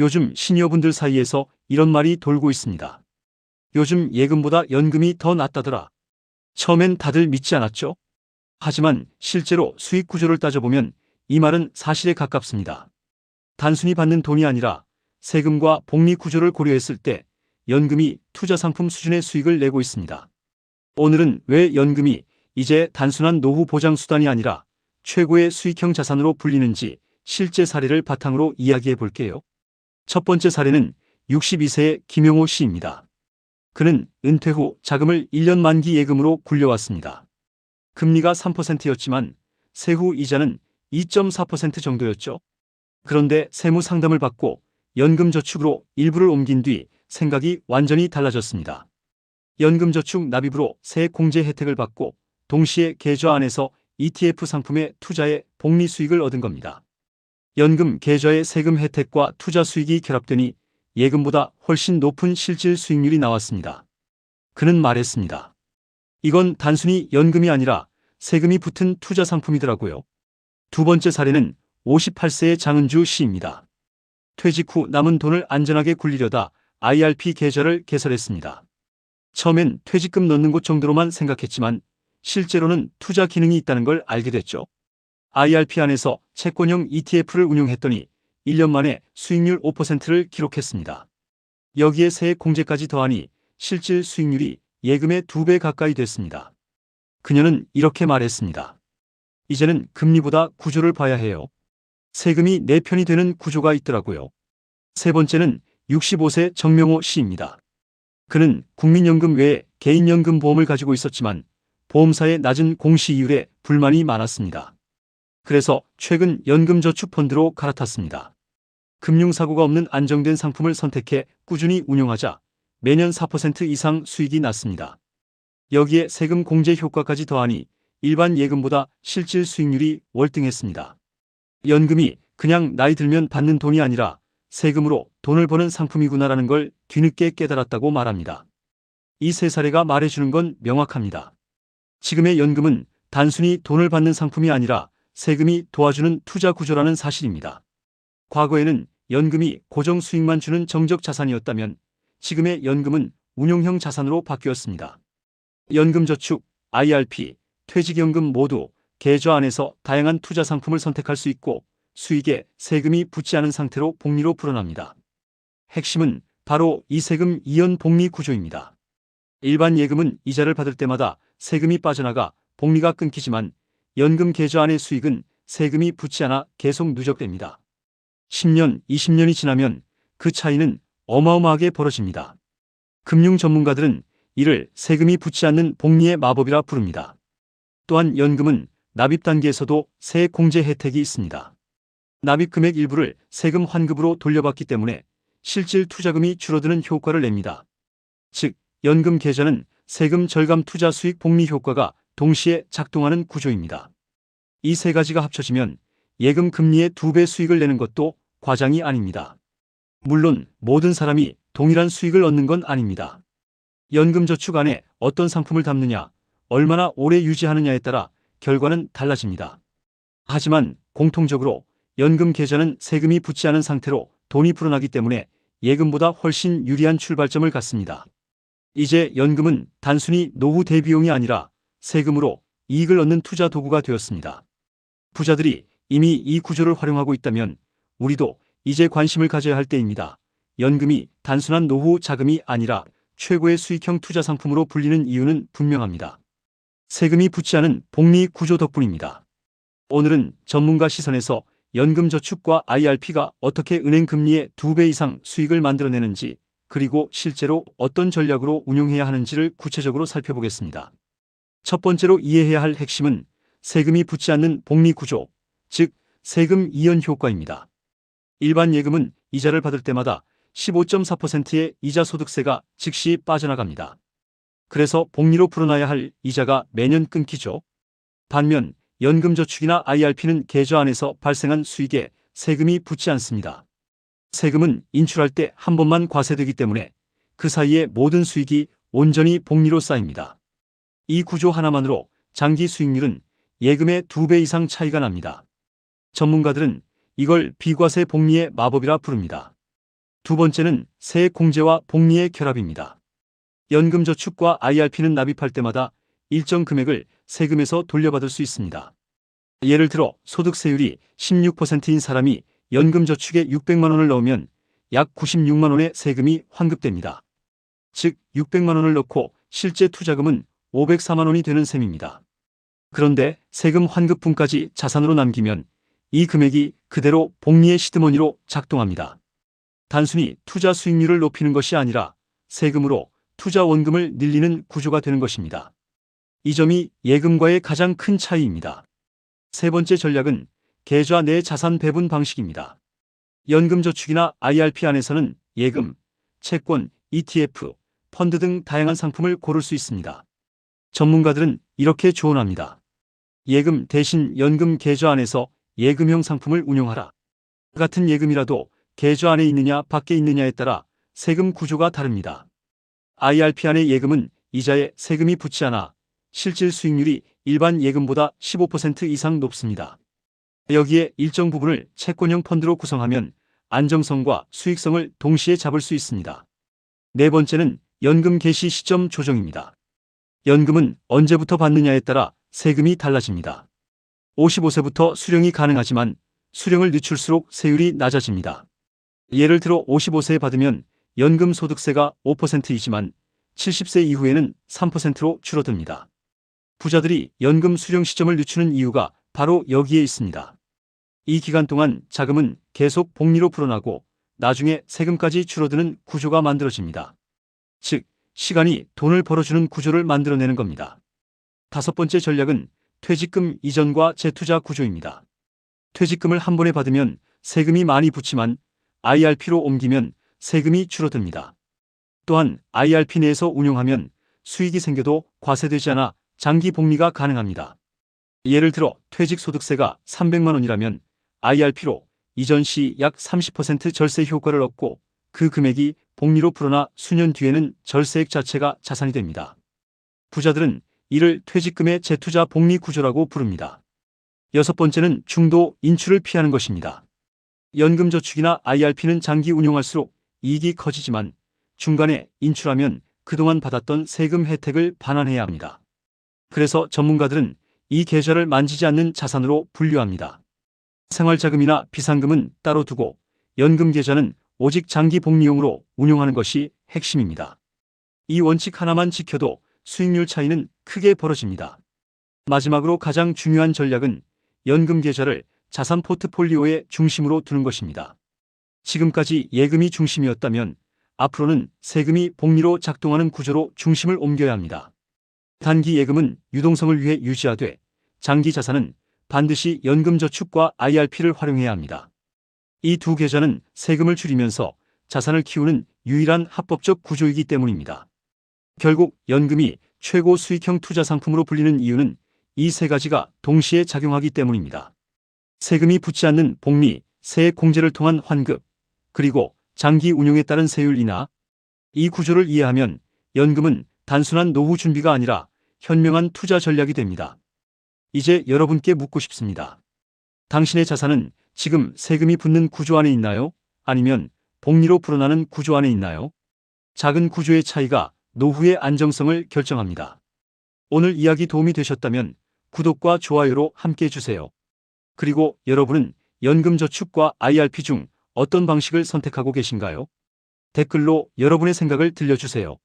요즘 시니어분들 사이에서 이런 말이 돌고 있습니다. 요즘 예금보다 연금이 더 낫다더라. 처음엔 다들 믿지 않았죠? 하지만 실제로 수익 구조를 따져보면 이 말은 사실에 가깝습니다. 단순히 받는 돈이 아니라 세금과 복리 구조를 고려했을 때 연금이 투자 상품 수준의 수익을 내고 있습니다. 오늘은 왜 연금이 이제 단순한 노후 보장 수단이 아니라 최고의 수익형 자산으로 불리는지 실제 사례를 바탕으로 이야기해 볼게요. 첫 번째 사례는 62세의 김용호 씨입니다. 그는 은퇴 후 자금을 1년 만기 예금으로 굴려왔습니다. 금리가 3%였지만 세후 이자는 2.4% 정도였죠. 그런데 세무 상담을 받고 연금저축으로 일부를 옮긴 뒤 생각이 완전히 달라졌습니다. 연금저축 납입으로 세 공제 혜택을 받고 동시에 계좌 안에서 ETF 상품의 투자에 복리 수익을 얻은 겁니다. 연금 계좌의 세금 혜택과 투자 수익이 결합되니 예금보다 훨씬 높은 실질 수익률이 나왔습니다. 그는 말했습니다. 이건 단순히 연금이 아니라 세금이 붙은 투자 상품이더라고요. 두 번째 사례는 58세의 장은주 씨입니다. 퇴직 후 남은 돈을 안전하게 굴리려다 IRP 계좌를 개설했습니다. 처음엔 퇴직금 넣는 곳 정도로만 생각했지만 실제로는 투자 기능이 있다는 걸 알게 됐죠. IRP 안에서 채권형 ETF를 운용했더니 1년 만에 수익률 5%를 기록했습니다. 여기에 세액 공제까지 더하니 실질 수익률이 예금의 2배 가까이 됐습니다. 그녀는 이렇게 말했습니다. 이제는 금리보다 구조를 봐야 해요. 세금이 내 편이 되는 구조가 있더라고요. 세 번째는 65세 정명호 씨입니다. 그는 국민연금 외에 개인연금 보험을 가지고 있었지만 보험사의 낮은 공시이율에 불만이 많았습니다. 그래서 최근 연금저축펀드로 갈아탔습니다. 금융사고가 없는 안정된 상품을 선택해 꾸준히 운용하자 매년 4% 이상 수익이 났습니다. 여기에 세금 공제 효과까지 더하니 일반 예금보다 실질 수익률이 월등했습니다. 연금이 그냥 나이 들면 받는 돈이 아니라 세금으로 돈을 버는 상품이구나라는 걸 뒤늦게 깨달았다고 말합니다. 이 세 사례가 말해주는 건 명확합니다. 지금의 연금은 단순히 돈을 받는 상품이 아니라 세금이 도와주는 투자 구조라는 사실입니다. 과거에는 연금이 고정 수익만 주는 정적 자산이었다면 지금의 연금은 운용형 자산으로 바뀌었습니다. 연금저축, IRP, 퇴직연금 모두 계좌 안에서 다양한 투자 상품을 선택할 수 있고 수익에 세금이 붙지 않은 상태로 복리로 불어납니다. 핵심은 바로 이 세금 이연 복리 구조입니다. 일반 예금은 이자를 받을 때마다 세금이 빠져나가 복리가 끊기지만 연금 계좌 안의 수익은 세금이 붙지 않아 계속 누적됩니다. 10년, 20년이 지나면 그 차이는 어마어마하게 벌어집니다. 금융 전문가들은 이를 세금이 붙지 않는 복리의 마법이라 부릅니다. 또한 연금은 납입 단계에서도 세액 공제 혜택이 있습니다. 납입 금액 일부를 세금 환급으로 돌려받기 때문에 실질 투자금이 줄어드는 효과를 냅니다. 즉, 연금 계좌는 세금 절감 투자 수익 복리 효과가 동시에 작동하는 구조입니다. 이 세 가지가 합쳐지면 예금 금리의 두 배 수익을 내는 것도 과장이 아닙니다. 물론 모든 사람이 동일한 수익을 얻는 건 아닙니다. 연금저축 안에 어떤 상품을 담느냐, 얼마나 오래 유지하느냐에 따라 결과는 달라집니다. 하지만 공통적으로 연금 계좌는 세금이 붙지 않은 상태로 돈이 불어나기 때문에 예금보다 훨씬 유리한 출발점을 갖습니다. 이제 연금은 단순히 노후 대비용이 아니라 세금으로 이익을 얻는 투자 도구가 되었습니다. 부자들이 이미 이 구조를 활용하고 있다면 우리도 이제 관심을 가져야 할 때입니다. 연금이 단순한 노후 자금이 아니라 최고의 수익형 투자 상품으로 불리는 이유는 분명합니다. 세금이 붙지 않은 복리 구조 덕분입니다. 오늘은 전문가 시선에서 연금저축과 IRP가 어떻게 은행 금리의 2배 이상 수익을 만들어내는지 그리고 실제로 어떤 전략으로 운용해야 하는지를 구체적으로 살펴보겠습니다. 첫 번째로 이해해야 할 핵심은 세금이 붙지 않는 복리 구조, 즉 세금 이연 효과입니다. 일반 예금은 이자를 받을 때마다 15.4%의 이자 소득세가 즉시 빠져나갑니다. 그래서 복리로 풀어놔야 할 이자가 매년 끊기죠. 반면 연금저축이나 IRP는 계좌 안에서 발생한 수익에 세금이 붙지 않습니다. 세금은 인출할 때 한 번만 과세되기 때문에 그 사이에 모든 수익이 온전히 복리로 쌓입니다. 이 구조 하나만으로 장기 수익률은 예금의 두 배 이상 차이가 납니다. 전문가들은 이걸 비과세 복리의 마법이라 부릅니다. 두 번째는 세액 공제와 복리의 결합입니다. 연금저축과 IRP는 납입할 때마다 일정 금액을 세금에서 돌려받을 수 있습니다. 예를 들어 소득세율이 16%인 사람이 연금저축에 600만 원을 넣으면 약 96만 원의 세금이 환급됩니다. 즉 600만 원을 넣고 실제 투자금은 504만 원이 되는 셈입니다. 그런데 세금 환급분까지 자산으로 남기면 이 금액이 그대로 복리의 시드머니로 작동합니다. 단순히 투자 수익률을 높이는 것이 아니라 세금으로 투자 원금을 늘리는 구조가 되는 것입니다. 이 점이 예금과의 가장 큰 차이입니다. 세 번째 전략은 계좌 내 자산 배분 방식입니다. 연금저축이나 IRP 안에서는 예금, 채권, ETF, 펀드 등 다양한 상품을 고를 수 있습니다. 전문가들은 이렇게 조언합니다. 예금 대신 연금 계좌 안에서 예금형 상품을 운용하라. 같은 예금이라도 계좌 안에 있느냐 밖에 있느냐에 따라 세금 구조가 다릅니다. IRP 안의 예금은 이자에 세금이 붙지 않아 실질 수익률이 일반 예금보다 15% 이상 높습니다. 여기에 일정 부분을 채권형 펀드로 구성하면 안정성과 수익성을 동시에 잡을 수 있습니다. 네 번째는 연금 개시 시점 조정입니다. 연금은 언제부터 받느냐에 따라 세금이 달라집니다. 55세부터 수령이 가능하지만 수령을 늦출수록 세율이 낮아집니다. 예를 들어 55세에 받으면 연금 소득세가 5%이지만 70세 이후에는 3%로 줄어듭니다. 부자들이 연금 수령 시점을 늦추는 이유가 바로 여기에 있습니다. 이 기간 동안 자금은 계속 복리로 불어나고 나중에 세금까지 줄어드는 구조가 만들어집니다. 즉, 시간이 돈을 벌어주는 구조를 만들어내는 겁니다. 다섯 번째 전략은 퇴직금 이전과 재투자 구조입니다. 퇴직금을 한 번에 받으면 세금이 많이 붙지만 IRP로 옮기면 세금이 줄어듭니다. 또한 IRP 내에서 운용하면 수익이 생겨도 과세되지 않아 장기 복리가 가능합니다. 예를 들어 퇴직소득세가 300만 원이라면 IRP로 이전 시 약 30% 절세 효과를 얻고 그 금액이 복리로 불어나 수년 뒤에는 절세액 자체가 자산이 됩니다. 부자들은 이를 퇴직금의 재투자 복리 구조라고 부릅니다. 여섯 번째는 중도 인출을 피하는 것입니다. 연금저축이나 IRP는 장기 운용할수록 이익이 커지지만 중간에 인출하면 그동안 받았던 세금 혜택을 반환해야 합니다. 그래서 전문가들은 이 계좌를 만지지 않는 자산으로 분류합니다. 생활자금이나 비상금은 따로 두고 연금 계좌는 오직 장기 복리용으로 운용하는 것이 핵심입니다. 이 원칙 하나만 지켜도 수익률 차이는 크게 벌어집니다. 마지막으로 가장 중요한 전략은 연금 계좌를 자산 포트폴리오의 중심으로 두는 것입니다. 지금까지 예금이 중심이었다면 앞으로는 세금이 복리로 작동하는 구조로 중심을 옮겨야 합니다. 단기 예금은 유동성을 위해 유지하되 장기 자산은 반드시 연금저축과 IRP를 활용해야 합니다. 이 두 계좌는 세금을 줄이면서 자산을 키우는 유일한 합법적 구조이기 때문입니다. 결국 연금이 최고 수익형 투자 상품으로 불리는 이유는 이 세 가지가 동시에 작용하기 때문입니다. 세금이 붙지 않는 복리, 세액 공제를 통한 환급, 그리고 장기 운용에 따른 세율 인하. 이 구조를 이해하면 연금은 단순한 노후 준비가 아니라 현명한 투자 전략이 됩니다. 이제 여러분께 묻고 싶습니다. 당신의 자산은 지금 세금이 붙는 구조 안에 있나요? 아니면 복리로 불어나는 구조 안에 있나요? 작은 구조의 차이가 노후의 안정성을 결정합니다. 오늘 이야기 도움이 되셨다면 구독과 좋아요로 함께 해주세요. 그리고 여러분은 연금저축과 IRP 중 어떤 방식을 선택하고 계신가요? 댓글로 여러분의 생각을 들려주세요.